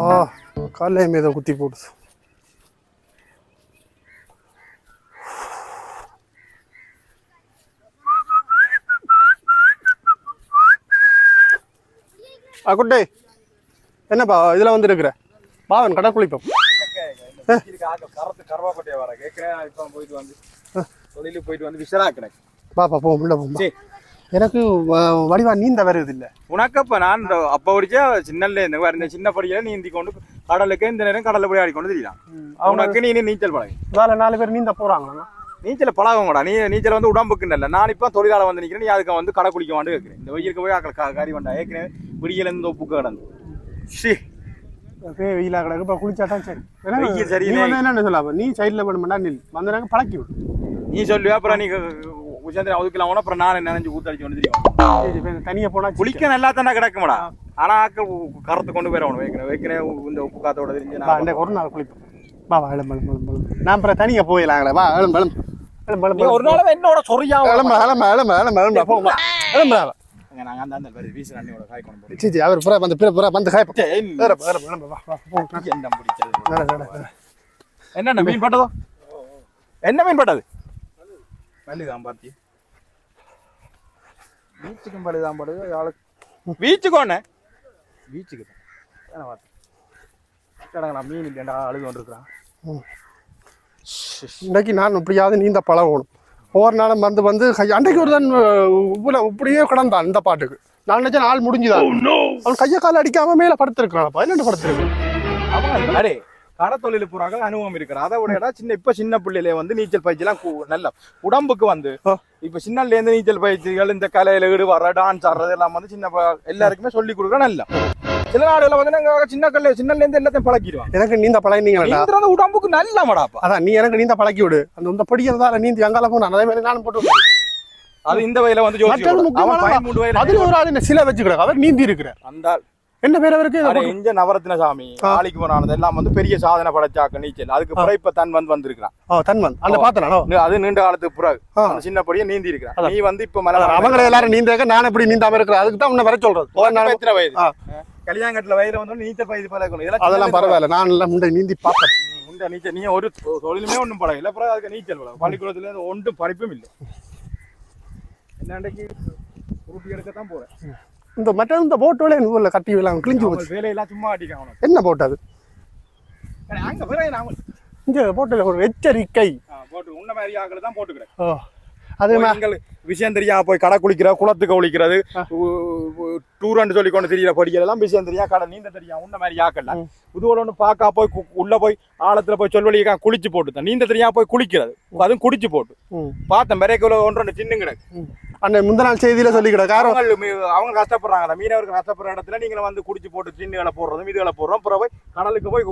ஆ காலையும் ஏதோ குத்தி போடுது. ஆ குட்டே. என்னப்பா இதில் வந்து இருக்கிற பாவன் கடை குளிப்போம். கருவாப்பட்டையை வர கேட்கிறேன் இப்போ போயிட்டு வந்து. தொழிலுக்கு போயிட்டு வந்து விசராக்கிறேன் பாப்பா போ உள்ள போ சரி. எனக்கு வடிவா நீந்த வருது இல்லை உனக்கப்ப நான் இந்த அப்ப படிச்சா சின்னல இந்த இந்த சின்ன படியில நீந்தி கொண்டு கடலுக்கு இந்த நேரம் கடல்ல போய் ஆடிக்கொண்டு தெரியலாம் உனக்கு நீ நீச்சல் பழகு. வேலை நாலு பேர் நீந்த போகிறாங்களா நீச்சல் பழகங்கடா. நீ நீச்சல் வந்து உடம்புக்கு இல்ல நான் இப்போ தொழிலாளர் வந்து நிக்கிறேன். நீ அதுக்கு வந்து கடை குளிக்க வாண்டு கேட்கிறேன் இந்த வெயிலுக்கு போய் ஆக்கள் கா- கறி வண்டா ஏற்கனவே விடியல இருந்து உப்பு கிடந்து. ஷி அப்படியே வெயிலாக கிடக்கு இப்போ குளிச்சாதான் சரி. வெயில் வந்து என்னன்னு சொல்ல நீ சைடில் பண்ணுமெண்டா நில். வந்தனாக்க பழக்கி விடு. நீ சொல்லுவா அப்புறம் நீ உச்சந்திரன் ஒதுக்கலாம் உடனே அப்புறம் நான் நினைஞ்சு ஊத்தடிச்சு வந்து தெரியும். தனியாக போனால் குளிக்க நல்லா தானே கிடக்குமாடா? ஆனா ஆக்கள் கரத்து கொண்டு போயிடணும் வைக்கிறேன் வைக்கிறேன் இந்த உப்பு காத்தோட தெரிஞ்சு நான் ஒரு நாள் குளிப்போம். வா வா எழும்பு எழும்பு எழும்பு நான் அப்புறம் தனியாக போயிடலாங்களே. வா நீ எழும்பு ஒரு நாள் என்னோட சொரியா எழும்பு எழும்பு எழும்பு எழும்பு எழும்பு போ வா எழும்பு நாங்க அந்த அந்த வீசு அண்ணியோட காய் கொண்டு சரி அவர் புறா வந்து பிற புறா வந்து சரி, எழும்பு எழும்பு எழும்பு வா என்ன பிடிச்சது. என்னென்ன மீன் பட்டதோ? என்ன மீன் பட்டது? பள்ளிதான் பாத்தி. பீச்சுக்கும் படுது யாளுக்கு பீச்சுக்கு ஒண்ணு பீச்சுக்கு தான் கடங்களா மீன் இல்லைண்டா அழுது கொண்டிருக்கிறான். இன்னைக்கு நான் இப்படியாவது நீந்த பழகணும். ஒவ்வொரு நாளும் வந்து வந்து அன்றைக்கு ஒரு தான் உப்புல இப்படியே கிடந்தான் இந்த பாட்டுக்கு. நான் நினைச்சேன் நாள் முடிஞ்சுதான் அவன் கையை கால அடிக்காம மேல படுத்திருக்கானப்பா என்ன படுத்திருக்கு? அவங்க அடே கடை தொழில் புறாக அனுபவம் இருக்கிற. அதை விட சின்ன இப்ப சின்ன பிள்ளையில வந்து நீச்சல் பயிற்சிலாம் கூ- நல்ல உடம்புக்கு வந்து. இப்ப சின்னல இருந்து நீச்சல் பயிற்சிகள் இந்த கலையில ஈடுபடுற டான்ஸ் ஆடுறது எல்லாம் வந்து சின்ன எல்லாருக்குமே சொல்லி கொடுக்க நல்ல. சில நாடுகளை வந்து நாங்க சின்ன கல்ல சின்னல இருந்து எல்லாத்தையும் பழக்கிடுவாங்க. எனக்கு நீந்த பழகினீங்களா உடம்புக்கு நல்ல மடாப்பா அதான் நீ எனக்கு நீந்த பழக்கி விடு அந்த இந்த படிக்கிறதால நீந்தி அங்கால போன? அதே மாதிரி நானும் போட்டு. அது இந்த வயல வந்து சிலை வச்சுக்கிறார். அவர் நீந்தி இருக்கிறார் அந்த என்ன பேர் அவருக்கு? இங்க நவரத்ன சாமி ஆ. ஆளிக்கு போனானது எல்லாம் வந்து பெரிய சாதனை படைச்சாக்க நீச்சல். அதுக்கு பிறகு இப்ப தன் வந்து வந்திருக்கிறான். தன்வன் அந்த. பாத்தனானோ அது நீண்ட காலத்துக்கு பிறகு. ஆ. அந்த சின்ன படியே நீந்தி இருக்கிறான். நீ வந்து இப்ப மலை அவங்கள எல்லாரும் நீந்தாக்க நான் எப்படி நீந்தாம இருக்கிறேன்? அதுக்கு தான் உன்னை வர சொல்றது. எத்தனை வயது. கல்யாணத்துல வயதுல வந்து நீச்சல் பயிற்சி பழகணும் அதெல்லாம் பரவாயில்ல. நான் எல்லாம் முண்டை நீந்தி பார்ப்பேன். ம், உண்ட நீச்சல். நீ ஒரு தொழிலுமே ஒண்ணும் பழகல அப்புறம் அதுக்கு நீச்சல் பழகும் பள்ளிக்கூடத்துல ஒன்றும் படிப்பும் இல்லை. என்ன அன்றைக்கு உருட்டி எடுக்கத்தான் போறேன். இந்த மற்ற இந்த போட்டோல எங்க ஊர்ல கட்டி எல்லாம் கிழிஞ்சு போச்சு. வேலையெல்லாம் சும்மா அடிக்க அவனுக்கு. என்ன போட்டு அது? இங்க போட்டோல ஒரு எச்சரிக்கை. போட்டு உன்ன மாதிரி ஆக்களை தான் போட்டுக்கிறேன். ஓ அது மா- நீங்கள் விஷயம் தெரியாம போய் கடை குளிக்கிற குளத்துக்கு ஒழிக்கிறது டூரண்ட் சொல்லி கொண்டு தெரியல படிக்கிறதெல்லாம் விஷயம் தெரியா கடை நீந்த தெரியும். உன்ன மாதிரி ஆக்கல ம். இதுவோட ஒன்று பார்க்கா போய் உள்ள போய் ஆழத்துல போய் சொல்வழிக்கா குளிச்சு போட்டு தான் நீந்த தெரியாம போய் குளிக்கிறது. அதுவும் குடிச்சு போட்டு. பார்த்தேன் மிரைக்குள்ள ஒன்று ரெண்டு சின்ன கிடக்கு. அன்னை முந்த நாள் செய்தியில சொல்லிக்கிட காரம் அவங்க கஷ்டப்படுறாங்க மீனவர்கள் கஷ்டப்படுற இடத்துல நீங்க வந்து குடிச்சு போட்டு சின்னுகளை போடுறதும் இதுகளை போடுறோம் அப்புறம் போய் கடலுக்கு போய்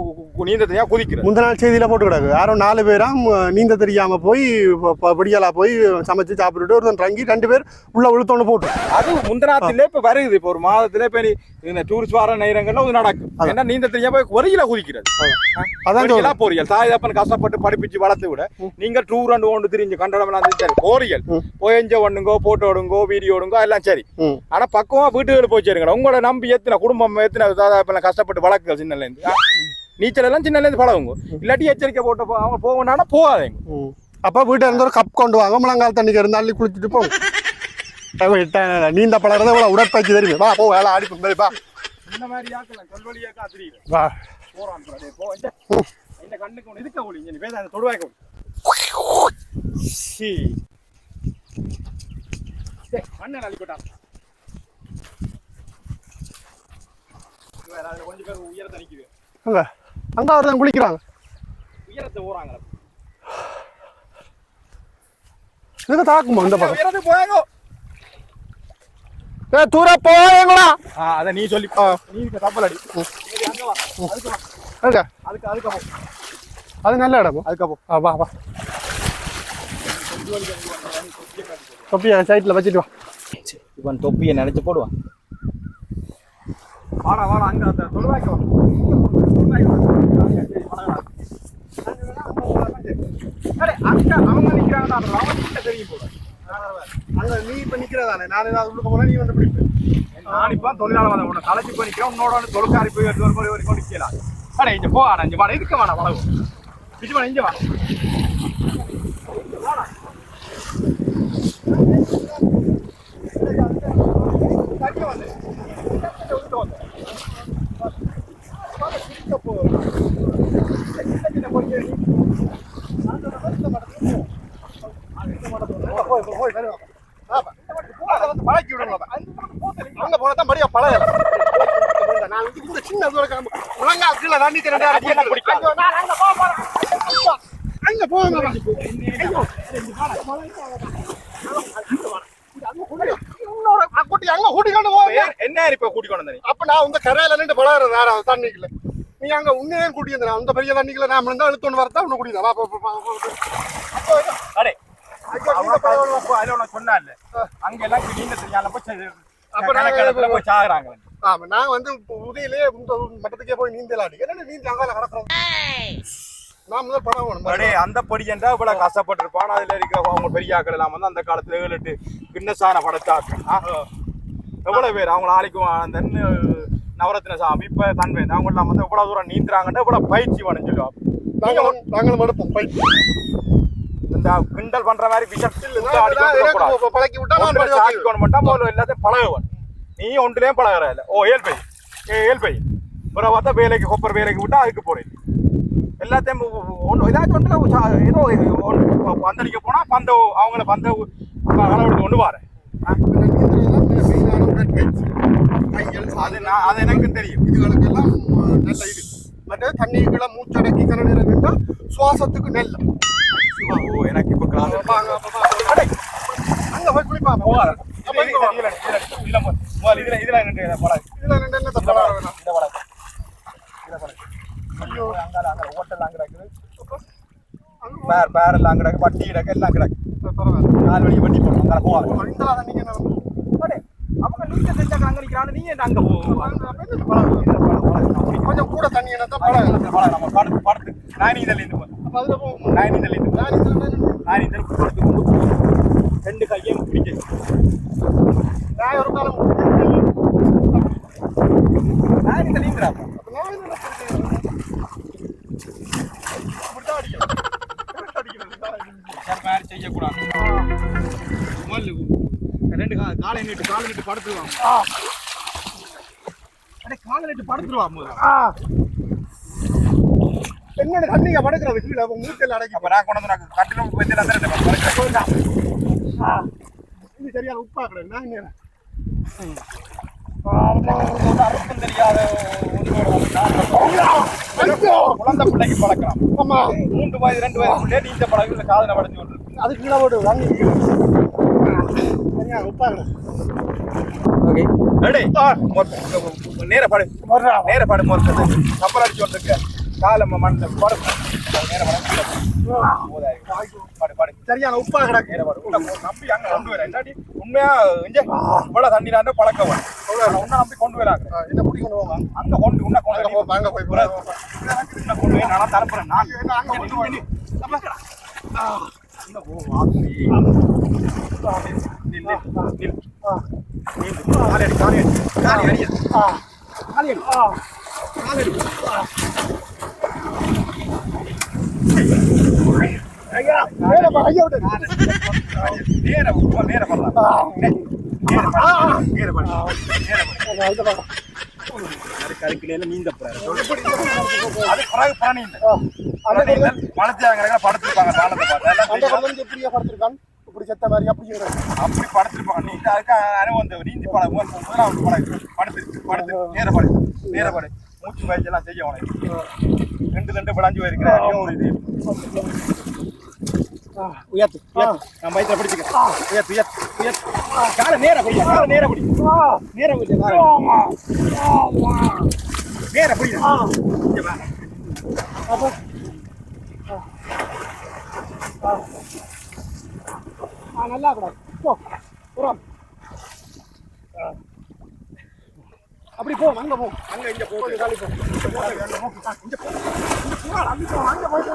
நீந்த தெரியா குதிக்கிறது. முந்த நாள் செய்தியில போட்டு கிடக்கு யாரும் நாலு பேராம் நீந்த தெரியாம போய் ப- ப- விடியலா போய் சமைச்சு சாப்பிட்டுட்டு ஒருத்தன் ரங்கி ரெண்டு பேர் உள்ள உளுத்தோன்னு போட்டு. அது முந்தநாத்திலே இப்ப வருது. இப்ப ஒரு மாதத்திலே நீ இந்த டூரிஸ்ட் வர நேரங்கள்ல இது நடக்கும் ஏன்னா நீந்த தெரியாம போய் ஒரியில குதிக்கிறது. அதான். பொறியல். தாய் தப்பன் கஷ்டப்பட்டு படிப்பிச்சு வளர்த்து விட நீங்க டூர் அண்ட் ஒன்று திரிஞ்சு கண்டடமெல்லாம் சரி ம். போயஞ்ச ஒண்ணுங்கோ போட்டோ எடுங்கோ வீடியோ எடுங்கோ எல்லாம் சரி. ஆனா பக்குவமா வீட்டுக்கு போய் சேருங்க உங்களோட நம்பி எத்தனை குடும்பம் எத்தனை தப்பன் கஷ்டப்பட்டு வளர்க்குறது சின்னல இருந்து? நீச்சல் எல்லாம் சின்னல இருந்து பழகுங்க. இல்லாட்டி எச்சரிக்கை போட்டு அவங்க போகணும்னா போகாதீங்க. அப்ப வீட்டுல இருந்து ஒரு கப் கொண்டு வாங்க. முழங்கால் தண்ணிக்கு இருந்து அள்ளி குளிச்சுட்டு இட்ட- நீந்த பழகிறத இவ்வளவு உடற்பயிற்சி தெரியுமே. வா போ வேலை ஆடி போய் வா. இந்த மாதிரி ஆக்கலாம் சொல்வழியாக்கா தெரியுது வா. போறான் போ இந்த கண்ணுக்கு ஒன்று இதுக்க ஒளி நீ பேச அந்த தொடுவாய்க்க சீ. வேற அதுல கொஞ்சம் பேர் உயரத்தை அங்க அங்க குளிக்கிறாங்க உயரத்தை ஓறாங்க இதுக்கு தாக்குமா இந்த பக்கம்? போயாங்க ஏ தூர போங்களா ஆ அதை நீ சொல்லி நீ இருக்க தப்பல் அடி சரி, அங்க வா. அதுக்கு அதுக்கு அதுக்கு போ அது நல்ல இடம் அதுக்கு ஆ வா வா தொப்பியா சைட்ல வச்சுட்டு வா இவன் தொப்பியை நினைச்சு போடுவான் வாடா வாடா அங்க அந்த தொழுவாய்க்கு அவங்க கிட்ட தெரியும் அங்க நீ இப்ப நிக்கிறதானே? நான் ஏதாவது உள்ள போனா நீ வந்து பிடிப்பேன் நான் இப்ப தொழிலாளர் வந்த உன்னை கலைச்சு போய் நிக்கிறேன். உன்னோட தொழுக்காரி போய் ஒரு வரும்போது வரைக்கும் நிக்கலாம் அட இங்க போ அட இங்க வா இருக்க வேணாம் வளவு. இங்க வா இங்க வா. போய் போய் போய் வருவா. ஆப்பா. அதை வந்து பழக்கி விடணும் அங்க போனா தான் மரியா பழக நான் வந்து இந்த சின்ன முழங்கா கீழே பிடிக்காது? ஐயோ, நான் அங்க போங்க அக்குட்டி அங்க கூட்டிக்கொண்டு போங்க என்ன இப்ப கூட்டி கொண்டு வந்த நீ? அப்ப நான் உங்க கரையில நின்று பழகிறது வேற தண்ணிக்குள்ள நீ அங்க உன்னையே கூட்டி அந்த பெரிய தண்ணிக்குள்ள நான் இருந்தா இழுத்துன்னு வரதா உன்னை கூட்டி சொன்னான்ல. அங்க எல்லாம் நீங்க தெரியாம போய் அப்ப நான் கணக்கெடுப்புல போய் சாகுறாங்க. ஆமா நான் வந்து உதயிலே இந்த மட்டத்துக்கே போய் நீந்தலாடி. என்ன நீந்தி அங்கால கிடக்குறோம் நான் முதல் படம் அடே அந்த படிச்சா இவ்வளவு கஷ்டப்பட்டிருப்பான் அதுல இருக்கிற அவங்க பெரிய ஆக்கள் எல்லாம் வந்து அந்த காலத்துல ஏழு எட்டு கிண்ணசான படைச்சாக்கள் எவ்வளவு பேர்? அவங்க நாளைக்கு அந்த நவரத்ன சாமி இப்ப தன்வேன் அவங்க எல்லாம் வந்து இவ்வளவு தூரம் நீந்துறாங்கன்னு இவ்வளவு பயிற்சி வேணும் சொல்லுவாங்க. நாங்களும் நாங்களும் எடுப்போம் இந்த கிண்டல் பண்ற மாதிரி விஷத்தில் பழக்கி விட்டா முதல்ல எல்லாத்தையும் பழகுவன். நீ ஒன்றுலயும் பழகுற இல்ல. ஓ ஏழு பை. ஏ ஏழு பை. அப்புறம் பார்த்தா வேலைக்கு கொப்பர் வேலைக்கு விட்டா அதுக்கு போறேன் எல்லாத்தையும் ஒன்று ஏதாச்சும் ஒன்று ஏதோ பந்தடிக்க போனா பந்த அவங்கள பந்த அளவெடுத்து கொண்டு வரேன். அது நான் அது எனக்கு தெரியும். இதுகளுக்கெல்லாம் நல்ல இது. மற்ற தண்ணிக்குள்ள மூச்சடக்கி நின்றா சுவாசத்துக்கு நெல்ல ஓ எனக்கு இப்ப கிளாஸ். அங்க போய் குளிப்பாங்க இதுல-. இதுல- இதுல- இதுல இதுல இதுல ரெண்டு பழகு இதுல ரெண்டு என்னத்தை பழக வேணாம். இந்த பழகு இந்த பழகு ஐயோ அங்கால ஹோட்டல் அங்க கிடக்குது அங்க பேர் பேர் எல்லாம் அங்க கிடக்கு வட்டி கிடக்கு எல்லாம் கிடக்கு. நாலு வழி வண்டி போகணும் அங்கே போவாங்க இந்த தண்ணிக்கு என்ன? அவங்க நீங்க செஞ்சாங்க அங்க நீ என்ன அங்க போவோம்? கொஞ்சம் கூட தண்ணி என்னத்தான் பழக நம்ம படுத்து படுத்து போகும் நானிதல் இருந்து நான் இதுல நின்னு. நானிதல் படுத்து கொண்டு ரெண்டு கையும் பிடிக்க நான் ஒரு காலம் அடிக்கணும். மாதிரி செய்யக்கூடாது. ரெண்டு காலை நீட்டு காலை நீட்டு படுத்துருவாங்க. அடே காலை நீட்டு படுத்துருவாங்க என்னோட தண்ணிங்க படுக்கிறது கீழே அப்ப மூக்கெல்லாம் அடக்கி அப்ப நான் கொண்டு வந்து நான் கட்டிலும் போய் படுக்கிறேன். இது சரியான உப்பா கிடையாது நான் என்ன தெரியாத குழந்தை பிள்ளைக்கு பழக்கலாம் ஆமா. மூன்று வயது ரெண்டு வயது பிள்ளை நீந்த பழகு காதல படைஞ்சு கொண்டு அது கீழே போட்டு. சரியா உப்பா ஓகே. ரெடி. நேர படு. நேர படு மொத்தத்தை கப்பல் அடிச்சு வந்துருக்கு கால மண்ண படு நேர படு படு படு சரியான உப்பா கிடக்கு. நேர படு நம்பி அங்க கொண்டு வரேன் இல்லாட்டி உண்மையா இங்க இவ்வளவு தண்ணி நான் பழக்கம் வரும். உன்னை நம்பி கொண்டு வராங்க. என்ன போங்க அங்க கொண்டு உன்னை கொண்டு அங்க போ அங்க போய் உன்னை போய் கொண்டு போய் நான் தரப்புறேன் நான். அங்க கொண்டு போய் இந்த போ, வாசி. நில், நில், நில். நில். காலை அடி, காலை அடி. ஐயா ஐயா நீந்த அது பிறகு பிற நீந்த. அந்த படுத்திருப்பாங்க தாளத்தை பார்த்து. வந்து எப்படியா படுத்திருக்கான் இப்படி செத்த மாதிரி அப்படி அப்படி படுத்திருப்பாங்க நீ அதுக்கு அனுபவம் நீந்தி பழகு முதல் முதலாவது படம் படுத்து படுத்து நேர படு நேர படு மூச்சு பயிற்சி எல்லாம் செய்ய உனக்கு ரெண்டு ரெண்டு விளைஞ்சு போயிருக்கிற ஒரு இது. உயர்த்து நான் பயிற்சியை பிடிச்சிக்கிறேன். உயர்த்து உயர்த்து உயர்த்து. காலை நேர பிடி காலை நேர பிடி. நேர காலை. நேர. ஆ, நல்லா கிடக்கு போ. அப்படி போ அங்க போ. அங்க இங்க போ காலி போ. இங்க போ அங்க போ அங்க போய்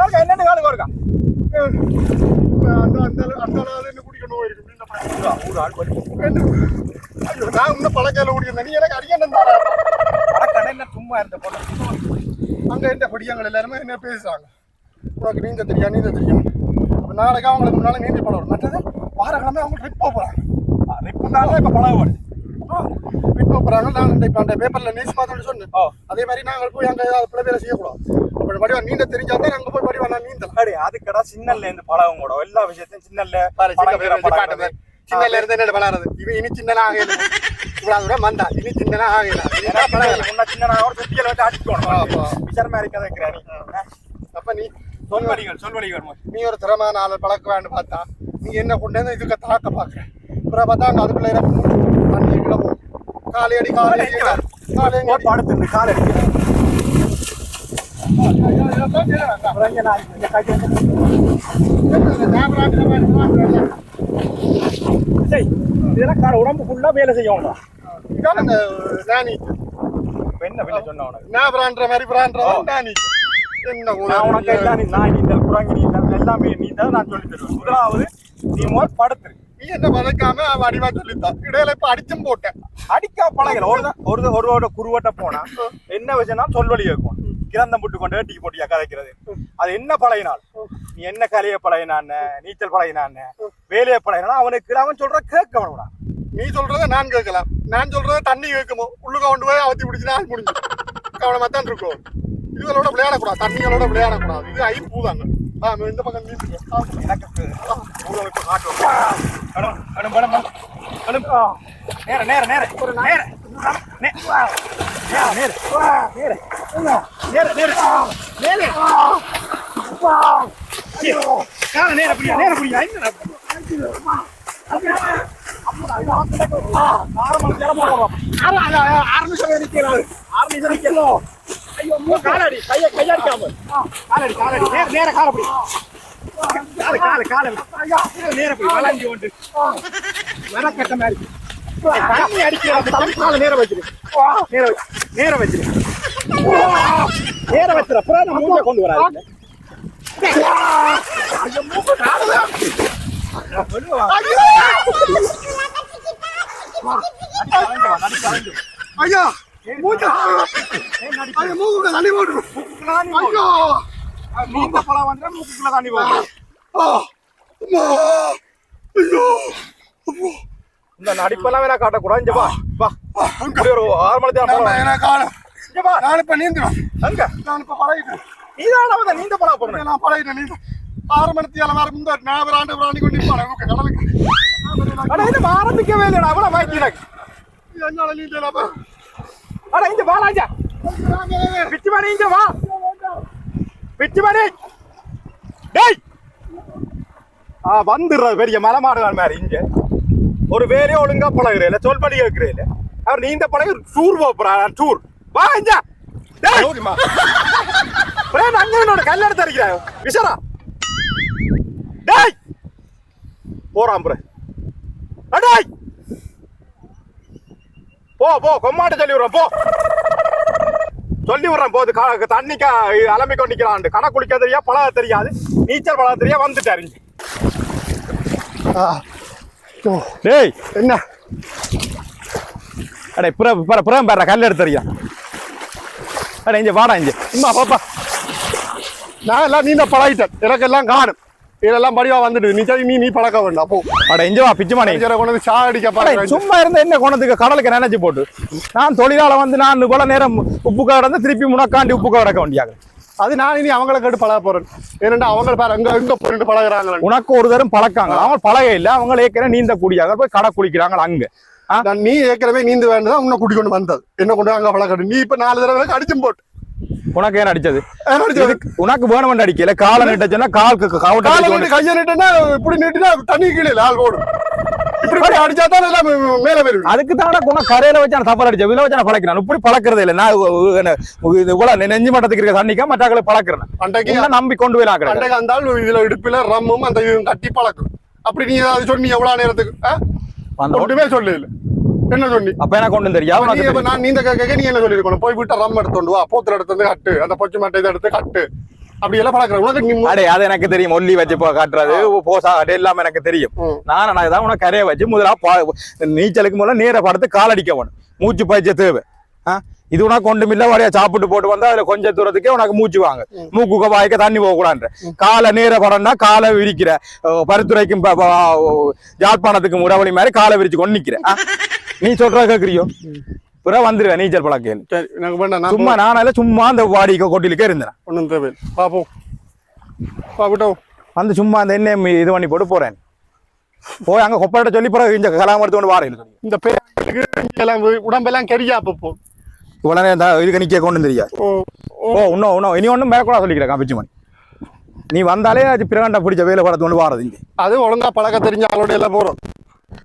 என்ன என்னென்ன காலம் இருக்கா? என்ன? நான் இன்னும் பழக்கையில குடிக்கிறேன். நீ எனக்கு அடிக்கணும் சும்மா இருந்த போட்டோம் அங்க இருந்த படியாங்க எல்லாருமே என்ன பேசுறாங்க? உனக்கு நீந்த தெரியா நீந்த தெரியும். அப்ப நாளைக்கு அவங்களுக்கு முன்னால நீந்தி படம் மற்றது வாரக்கிழமை அவங்க ட்ரிப் போறாங்க. ரிப்புனால இப்ப பழக வருது ட்ரிப் போறாங்க. நான் இப்ப அந்த பேப்பர்ல நியூஸ் பார்த்தோன்னு சொன்னேன். அதே மாதிரி நாங்கள் போய் அங்க ஏதாவது பிள்ளை வேலை செய்யக்கூடாது. அப்படி வடிவா நீந்த தெரிஞ்சாதான் அங்க போய் வடிவா நான் நீந்தலாம். அடி அதுக்கடா சின்னல்ல இருந்து பழகும் கூட. எல்லா விஷயத்தையும் சின்னல்ல பாரு, சின்ன பழகுற பையன் பழகுறது. பாட்டு சின்னல இருந்து என்ன பழகிறது இவன் இனி சின்னனா ஆகல. இவ்வளவு தூரம் வந்தா இனி சின்னனா ஆகல. முன்ன சின்ன நான் ஒரு சுத்தியில வச்சு அடிக்கணும். விசாரமா இருக்காத அப்ப நீ சொல்வடிகள் சொல்வடிகள் மோய். நீ ஒரு திறமான ஆளை பழக்குவான்னு பார்த்தா நீ என்ன கொண்டு வந்து இதுக்கு தாக்க பாக்குற அப்புறம் பார்த்தா அங்க அதுக்குள்ள தண்ணி கிளம்பும் காலை அடி காலை காலை அடி இங்க வா. காலை போ, படுத்துருந்து கால் அடிக்க. அப்புறம் இங்க நான் இங்க கை சரி, இதெல்லாம் உடம்பு ஃபுல்லா வேலை செய்யணும்டா நானி. இப்ப என்ன வேலை சொன்ன உனக்கு நான் பிரான்ற மாதிரி பிரான்ற நானி. என்ன நான் உனக்கு எல்லாம் நீ நாய் நீந்தல் குரங்கு நீந்தல் எல்லாமே நீந்தல் நான் சொல்லி தருவேன். முதலாவது நீ முதல் படுத்துரு. நீ என்ன பழக்காம அவன் அடிவா சொல்லித்தான் இடையில இப்ப அடிச்சும் போட்டேன். அடிக்கா பழகல. ஒரு ஒரு ஒரு ஒரு குருவட்ட போனா என்ன விஷயம்னா சொல்வழி இருக்கும் கிரந்தம் புட்டு கொண்டு டீ போட்டியா கதைக்கிறது. அது என்ன பழகினால்? நீ என்ன கலையை பழகினான் நீச்சல் பழகினான் வேலையை பழகினா அவனுக்கு அவன் சொல்ற கேட்க வேணும்டா. நீ சொல்றத நான் கேட்கலாம். நான் சொல்றத தண்ணி கேட்குமோ? உள்ளுக்க கொண்டு போய் அவத்தி பிடிச்சு நான் முடிஞ்சு கவனமா தான் இருக்கும் இதுகளோட விளையாடக்கூடாது. தண்ணிகளோட விளையாடக்கூடாது. இது ஐ பூதாங்க. ஆ இந்த பக்கம் ஆ. எனக்கு கடும், கடும். கடும். நேர நேர நேர. ஒரு நேர. நே- நேர கால காலடி கைய கையாடிக்காம காலடி காலடி நேர நேர காலப்படி கால கால கால நேர போய் வளைஞ்சு கொண்டு வனக்கட்ட மாதிரி தண்ணி அடிக்கிற கால நேர வச்சிரு நேர வச்சு நேர வச்சிரு நேர வச்சிரு அப்புறம் நான் மூஞ்ச கொண்டு வராது ஐயா மூச்சு ஐயா மூக்குக்கு தண்ணி போட்டு ஐயோ நீந்த பழம் வந்து மூக்குக்குள்ள தண்ணி போகும் ஆ அம்மா ஐயோ அப்போ இந்த நடிப்பெல்லாம் வேணா காட்டக்கூடாது இங்க வா வா இப்படி ஒரு ஆறு மணி நான் நேரம் என்ன காலம் இங்க வா நான் இப்ப நீந்துவேன் அங்க நான் இப்ப பழகிட்டேன் நீதான் வந்து நீந்த பழம் போடுறேன் நான் பழகிட்டேன் நீந்த ஆறு மணிக்கு ஏழு வாரம் இந்த நான் ஆண்டு பிராணி கொண்டு நிற்பான் கடலுக்கு அட இது ஆரம்பிக்கவே இல்லைடா அவ்வளவு வாய்க்கு எனக்கு என்னால நீந்தலாமா அட இங்க வா ராஜா பிச்சு மணி இங்க வா. பிச்சு மணி. டேய். ஆ வந்துடுறது பெரிய மலைமாடுகள் மாதிரி இங்க. ஒரு வேலையை ஒழுங்கா பழகுறேன் சொல் படி கேட்கிறேன் அவர் நீந்த பழகு டூர் போறா டூர் வா இங்க. டேய். அங்க என்னோட கல்யாணத்தை அடிக்கிறாய். விசரா டேய். போறான் பிரே. போ போ கொம்மாட்ட சொல்லி விடுறேன் போ. சொல்லி விடுறேன் போது தண்ணிக்கா அலம்பி கொண்டு நிக்கிறான் கடை குளிக்க தெரியா பழக தெரியாது. நீச்சல் பழக தெரியா வந்துட்டாரு டேய். என்ன? அடே புற புற புறம் பேர கல் எடுத்துறியா. அடே இங்க வாடா இங்க. சும்மா பாப்பா. நான் எல்லாம் நீந்த பழகிட்டேன். எனக்கு எல்லாம் காணும். இதெல்லாம் படிவா வந்துட்டு நீ நீ நீ பழக்க வேண்டாம். போ. அட இங்க வா பிச்சு மணி. அடிக்கிற கொண்டு சா அடிக்க அடே, பாருங்க சும்மா இருந்த என்ன குணத்துக்கு கடலுக்கு நினைச்சு போட்டு. நான் தொழிலாள வந்து நான் இவ்வளவு நேரம் உப்பு கடந்து திருப்பி முனக்காண்டி உப்பு கடக்க வேண்டியாங்க. அது நான் இனி அவங்களை கேட்டு பழக போறேன். ஏனெண்டா அவங்க பாரு அங்க எங்க போயிட்டு பழகுறாங்க உனக்கு ஒரு தரம் பழக்காங்க. அவங்க பழக இல்ல. அவங்க ஏற்கனவே நீந்த கூடியாங்க போய் கடை குளிக்கிறாங்க அங்க. நீ ஏற்கனவே நீந்து வேண்டுதான் உன்னை கூட்டி கொண்டு வந்தது. என்ன கொண்டு அங்க பழக்கணும் நீ இப்ப நாலு தடவை அடிச்சும் போட்டு. உனக்கு ஏன் அடிச்சது? உனக்கு வேணும் அடிக்கல. காலை நிட்டச்சுன்னா காலை நீட்டு கையை நீட்டுனா இப்படி நீட்டுனா தண்ணி கீழே ஆள் ஓடும். இப்படி அடிச்சா தான் எல்லாம் மேல வருது அதுக்கு தானே குண கரையில வச்சு நான் தப்பா அடிச்ச வில வச்சு பழக்கிறேன் இப்படி பழக்கிறது இல்ல. நான் இவ்வளவு நெஞ்சு மட்டத்துக்கு இருக்க தண்ணிக்கா மற்றாக்களை பழக்கிறேன். அன்றைக்கு நம்பி கொண்டு போய் ஆக்கிறேன் அன்றைக்கு அந்த இதுல இடுப்புல ரம்மும் அந்த கட்டி பழக்கும். அப்படி நீ ஏதாவது சொன்னி எவ்வளவு நேரத்துக்கு ஒன்றுமே சொல்லு என்ன சொன்னி அப்ப எனக்கு ஒண்ணும் தெரியாது நான் நீந்த கேட்க நீ என்ன சொல்லிருக்கணும் போய் விட்டு ரம் எடுத்துட்டு வா. போத்துல எடுத்து கட்டு. அந்த பொச்சு மட்டை இதை எடுத்து கட்டு. அப்படி எல்லாம் பழக்கிற உனக்கு அடே அது எனக்கு தெரியும். ஒல்லி வச்சு காட்டுறது போசா அது எல்லாமே எனக்கு தெரியும். நான் நான் தான் உனக்கு கரையை வச்சு முதல்ல பா- நீச்சலுக்கு முதல்ல நேர படுத்து கால் அடிக்க வேணும். மூச்சு பயிற்சி தேவை? இது உனக்கு ஒன்றும் இல்ல. வரையா சாப்பிட்டு போட்டு வந்தா அதுல கொஞ்சம் தூரத்துக்கே உனக்கு மூச்சு வாங்க. மூக்குக்க வாய்க்க தண்ணி போக கூடாது காலை நேர படம்னா காலை விரிக்கிற. அஹ், பருத்துறைக்கும் ப- ப- யாழ்ப்பாணத்துக்கும் உறவழி மாதிரி காலை விரிச்சு கொண்டு நிக்கிற ஆ? நீ சொல்ற கேக்குறியோ? பிறகு வந்துருவேன் நீச்சல் பழக்கம் சரி எனக்கு வேண்டாம் சும்மா நானால சும்மா அந்த வாடிக்கை கொட்டிலுக்கே இருந்தேன். ஒன்றும் தேவை பாப்போம் பா. விட்டோம் வந்து சும்மா அந்த எண்ணெய் இது பண்ணி போட்டு போறேன். போய் அங்க கொப்பரட்ட சொல்லி பிறகு இந்த கலாம் எடுத்து கொண்டு வாரேன் இந்த பேருக்கு உடம்பெல்லாம் கெரியா அப்பப்போ இவ்வளவு நேரம் இதுக்கு நிக்க கொண்டு தெரியாது ஓ இன்னும் இன்னும் இனி ஒன்றும் மேற்கொள்ள சொல்லிக்கிறேன் காப்பிச்சு மணி. நீ வந்தாலே அது பிரகண்ட பிடிச்ச வேலை படத்து கொண்டு வாரது இங்கே. அது ஒழுங்கா பழக்க தெரிஞ்ச ஆளோட எல்லாம் போறோம்.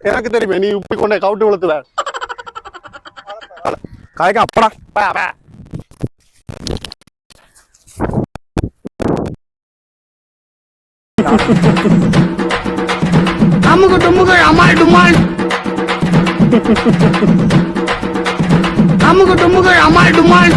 எனக்கு தெரியுமே நீ இப்படி கொண்டே கவுட்டு விழுத்துவ. கலைக்க அப்படா அமுக்கு டுமுக்கு அமால் டுமால் அமுக்கு டுமுக்கு அமால் டுமால்